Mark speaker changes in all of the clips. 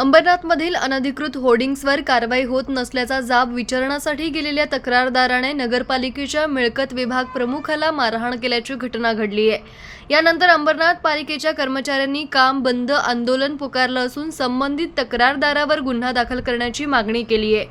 Speaker 1: अंबरनाथमधील अनधिकृत होर्डिंग्सवर कारवाई होत नसल्याचा जाब विचारण्यासाठी गेलेल्या तक्रारदाराने नगरपालिकेच्या मिळकत विभाग प्रमुखाला मारहाण केल्याची घटना घडली आहे. यानंतर अंबरनाथ पालिकेच्या कर्मचाऱ्यांनी काम बंद आंदोलन पुकारलं असून संबंधित तक्रारदारावर गुन्हा दाखल करण्याची मागणी केली आहे.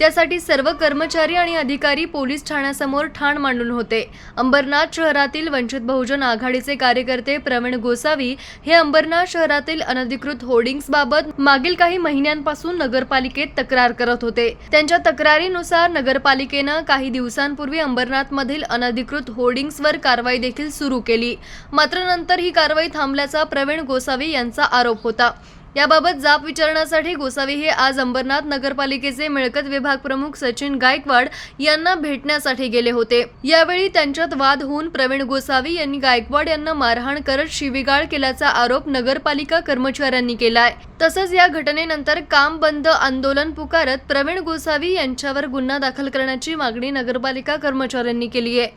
Speaker 1: त्यासाठी सर्व कर्मचारी आणि अधिकारी पोलीस ठाण्यासमोर ठाण मांडून होते. अंबरनाथ शहरातील वंचित बहुजन आघाडीचे कार्यकर्ते प्रवीण गोसावी हे अंबरनाथ शहरातील अनधिकृत होर्डिंग्सबाबत मागील काही महिन्यांपासून नगरपालिकेत तक्रार करत होते. त्यांच्या तक्रारीनुसार नगरपालिकेनं काही दिवसांपूर्वी अंबरनाथमधील अनधिकृत होर्डिंग्सवर कारवाई देखील सुरू केली. मात्र नंतर ही कारवाई थांबल्याचा प्रवीण गोसावी यांचा आरोप होता. याबाबत जाब विचारण्यासाठी गोसावी हे आज अंबरनाथ नगरपालिकेचे मिळकत विभाग प्रमुख सचिन गायकवाड यांना भेटण्यासाठी गेले होते. यावेळी त्यांच्यात वाद होऊन प्रवीण गोसावी यांनी गायकवाड यांना मारहाण करत शिवीगाळ केल्याचा आरोप नगरपालिका कर्मचाऱ्यांनी केलाय. तसंच या घटनेनंतर काम बंद आंदोलन पुकारत प्रवीण गोसावी यांच्यावर गुन्हा दाखल करण्याची मागणी नगरपालिका कर्मचाऱ्यांनी केली आहे.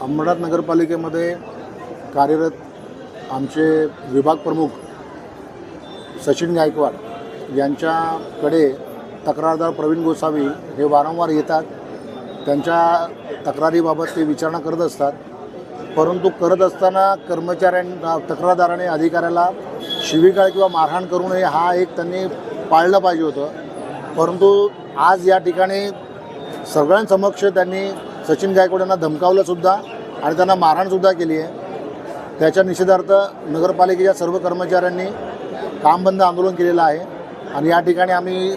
Speaker 2: अंबरनाथ नगरपालिकेमध्ये कार्यरत आमचे विभाग प्रमुख सचिन गायकवाड यांच्याकडे तक्रारदार प्रवीण गोसावी हे वारंवार येतात. त्यांच्या तक्रारीबाबत ते विचारणा करत असतात. परंतु करत असताना कर्मचाऱ्यांना तक्रारदाराने अधिकाऱ्याला शिविकाळ किंवा मारहाण करू नये हा एक त्यांनी पाळलं पाहिजे होतं. परंतु आज या ठिकाणी सगळ्यांसमक्ष त्यांनी सचिन गायकवाड यांना धमकावलंसुद्धा आणि त्यांना मारहाणसुद्धा केली आहे. त्याच्या निषेधार्थ नगरपालिकेच्या सर्व कर्मचाऱ्यांनी काम बंद आंदोलन केलेलं आहे. आणि या ठिकाणी आम्ही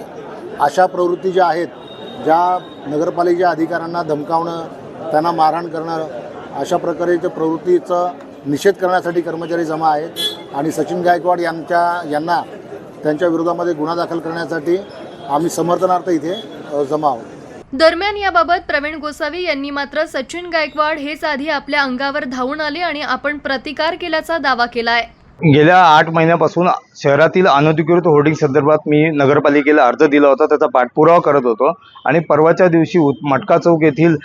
Speaker 2: अशा प्रवृत्ती ज्या आहेत ज्या नगरपालिकेच्या अधिकाऱ्यांना धमकावणं त्यांना मारहाण करणं अशा प्रकारे त्या प्रवृत्तीचं निषेध करण्यासाठी कर्मचारी जमा आहेत. आणि सचिन गायकवाड यांच्या यांना त्यांच्या विरोधामध्ये गुन्हा दाखल करण्यासाठी आम्ही समर्थनार्थ इथे जमा आहोत.
Speaker 1: दरम्यान याबाबत प्रवीण गोसावी यांनी मात्र सचिन गायकवाड हेच आधी आपल्या अंगावर धावून आले आणि आपण प्रतिकार केल्याचा दावा केला आहे
Speaker 3: गेल्या आठ महिन्यापासून शहरातील अनधिकृत होर्डिंग संदर्भात मी नगरपालिकेला अर्ज दिला होता. त्याचा पाठपुरावा करत होतो. आणि परवाच्या दिवशी उत- मटका चौक येथील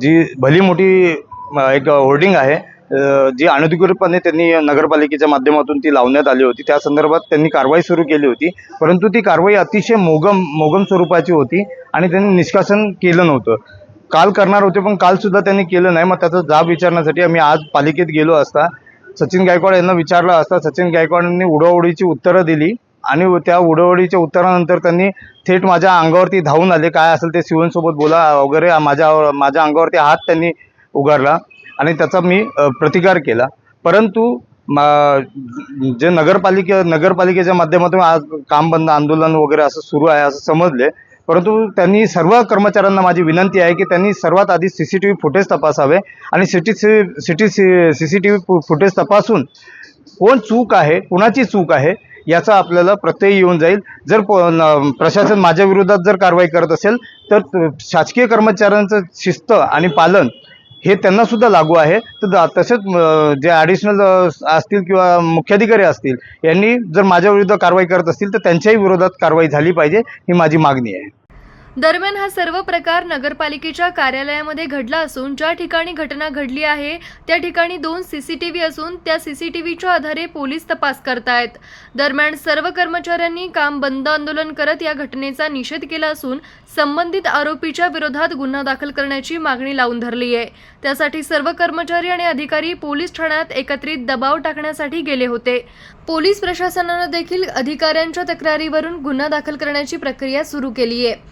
Speaker 3: जी भली मोठी एक होर्डिंग आहे जी अनधिकृतपणे त्यांनी नगरपालिकेच्या माध्यमातून ती लावण्यात आली होती. त्या संदर्भात त्यांनी कारवाई सुरू केली होती. परंतु ती कारवाई अतिशय मोगम मोगम स्वरूपाची होती आणि त्यांनी निष्कासन केलं नव्हतं. काल करणार होते पण कालसुद्धा त्यांनी केलं नाही. मग त्याचा जाब विचारण्यासाठी आम्ही आज पालिकेत गेलो असता. सचिन गायकवाड यांना विचारलं असता सचिन गायकवाडांनी उडवडीची उत्तरं दिली आणि त्या उडवडीच्या उत्तरानंतर त्यांनी थेट माझ्या अंगावरती धावून आले. काय असेल ते शिवनसोबत बोला वगैरे. माझ्या माझ्या अंगावरती हात त्यांनी उगारला आणि त्याचा मी प्रतिकार केला. परंतु जे नगरपालिके नगरपालिकेच्या माध्यमातून आज काम बंद आंदोलन वगैरे असं सुरू आहे असं समजले. परंतु त्यांनी सर्व कर्मचाऱ्यांना माझी विनंती आहे की त्यांनी सर्वात आधी C C T V footage तपासावे आणि city C city C C C T V footage तपासून कोण चूक आहे कुणाची चूक आहे याचा आपल्याला प्रत्यय येऊन जाईल. जर प- प्रशासन माझ्या विरोधात जर कारवाई करत असेल तर शासकीय कर्मचाऱ्यांचं शिस्त आणि पालन हे त्यांना सुद्धा लागू आहे. तर तसेच जे ॲडिशनल असतील किंवा मुख्याधिकारी असतील यांनी जर माझ्या विरुद्ध कारवाई करत असतील तर त्यांच्याही विरोधात कारवाई झाली पाहिजे ही माझी मागणी आहे.
Speaker 1: दरम्यान हा सर्व प्रकार नगरपालिकेच्या कार्यालयामध्ये घडला असून ज्या ठिकाणी घटना घडली आहे त्या ठिकाणी दोन सीसीटीव्ही असून त्या सीसीटीव्हीच्या आधारे पोलीस तपास करतायत. दरम्यान सर्व कर्मचाऱ्यांनी काम बंद आंदोलन करत या घटनेचा निषेध केला असून संबंधित आरोपीच्या विरोधात गुन्हा दाखल करण्याची मागणी लावून धरली आहे. त्यासाठी सर्व कर्मचारी आणि अधिकारी पोलीस ठाण्यात एकत्रित दबाव टाकण्यासाठी गेले होते. पोलीस प्रशासनानं देखील अधिकाऱ्यांच्या तक्रारीवरून गुन्हा दाखल करण्याची प्रक्रिया सुरू केली आहे.